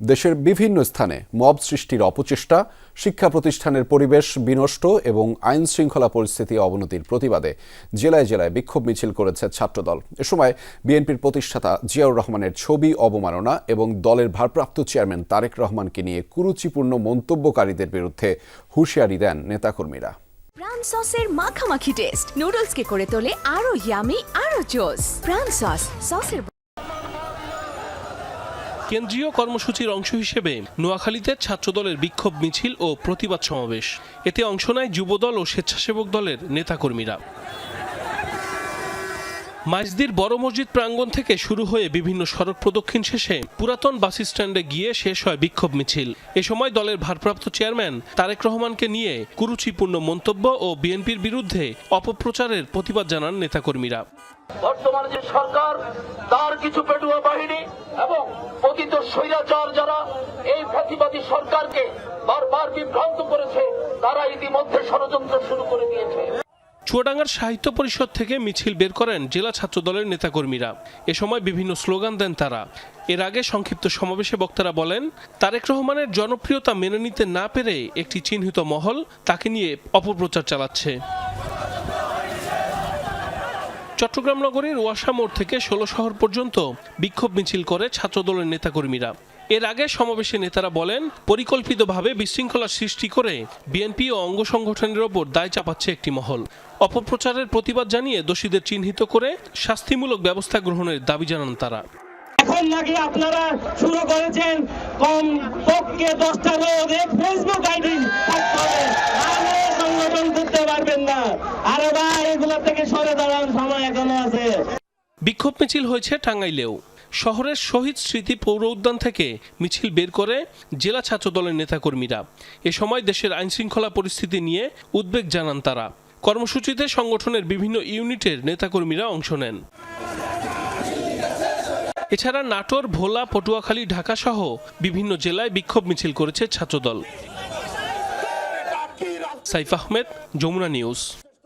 দেশের বিভিন্ন স্থানে মব সৃষ্টির অপচেষ্টা, শিক্ষা প্রতিষ্ঠানের পরিবেশ বিনষ্ট এবং আইন শৃঙ্খলা পরিস্থিতি অবনতির প্রতিবাদে জেলায় জেলায় বিক্ষোভ মিছিল করেছে ছাত্রদল। এ সময় বিএনপির প্রতিষ্ঠাতা জিয়াউর রহমানের ছবি অবমাননা এবং দলের ভারপ্রাপ্ত চেয়ারম্যান তারেক রহমানকে নিয়ে কুরুচিপূর্ণ মন্তব্যকারীদের বিরুদ্ধে হুঁশিয়ারি দেন নেতাকর্মীরা। প্রাণ সসের মাখামাখি টেস্ট। নুডলসকে করে তোলে আরও ইয়ামি আরও জোস। প্রাণ সস, সসের কেন্দ্রীয় কর্মসূচির অংশ হিসেবে নোয়াখালীতে ছাত্রদলের বিক্ষোভ মিছিল ও প্রতিবাদ সমাবেশ। এতে অংশ নেয় যুবদল ও স্বেচ্ছাসেবক দলের নেতাকর্মীরা। মাইজদির বড় মসজিদ প্রাঙ্গণ থেকে শুরু হয়ে বিভিন্ন সড়ক প্রদক্ষিণ শেষে পুরাতন বাস স্ট্যান্ডে গিয়ে শেষ হয় বিক্ষোভ মিছিল। এ সময় দলের ভারপ্রাপ্ত চেয়ারম্যান তারেক রহমানকে নিয়ে কুরুচিপূর্ণ মন্তব্য ও বিএনপির বিরুদ্ধে অপপ্রচারের প্রতিবাদ জানান নেতাকর্মীরা। বর্তমানে যে সরকার, তার কিছু পেটুয়া বাহিনী স্বৈরাচার যারা এই ফ্যাসিবাদী সরকারকে বারবার বিভ্রান্ত করেছে, তারা ইতিমধ্যে ষড়যন্ত্র শুরু করে দিয়েছে। চুয়াডাঙ্গার সাহিত্য পরিষদ থেকে মিছিল বের করেন জেলা ছাত্রদলের নেতাকর্মীরা। এ সময় বিভিন্ন স্লোগান দেন তারা। এর আগে সংক্ষিপ্ত সমাবেশে বক্তারা বলেন, তারেক রহমানের জনপ্রিয়তা মেনে নিতে না পেরে একটি চিহ্নিত মহল তাকে নিয়ে অপপ্রচার চালাচ্ছে। চট্টগ্রাম নগরীর ওয়াসা মোড় থেকে ষোলো শহর পর্যন্ত বিক্ষোভ মিছিল করে ছাত্রদলের নেতাকর্মীরা। এর আগে সমাবেশে নেতারা বলেন, পরিকল্পিতভাবে বিশৃঙ্খলা সৃষ্টি করে বিএনপি ও অঙ্গ সংগঠনের ওপর দায় চাপাচ্ছে একটি মহল। অপপ্রচারের প্রতিবাদ জানিয়ে দোষীদের চিহ্নিত করে শাস্তিমূলক ব্যবস্থা গ্রহণের দাবি জানান তারা। এখন নাকি আপনারা শুরু করেছেন কম পক্ষে দশটা লোক ফেসবুক আইডি আরে ভাই এগুলো থেকে সরে দাঁড়ান, সময় এখনও আছে। বিক্ষোভ মিছিল হয়েছে টাঙ্গাইলেও। শহরের শহীদ স্মৃতি পৌর উদ্যান থেকে মিছিল বের করে জেলা ছাত্রদলের নেতাকর্মীরা। এ সময় দেশের আইনশৃঙ্খলা পরিস্থিতি নিয়ে উদ্বেগ জানান তারা। কর্মসূচিতে সংগঠনের বিভিন্ন ইউনিটের নেতাকর্মীরা অংশ নেন। এছাড়া নাটোর, ভোলা, পটুয়াখালী, ঢাকা সহ বিভিন্ন জেলায় বিক্ষোভ মিছিল করেছে ছাত্রদল। সাইফ আহমেদ, যমুনা নিউজ।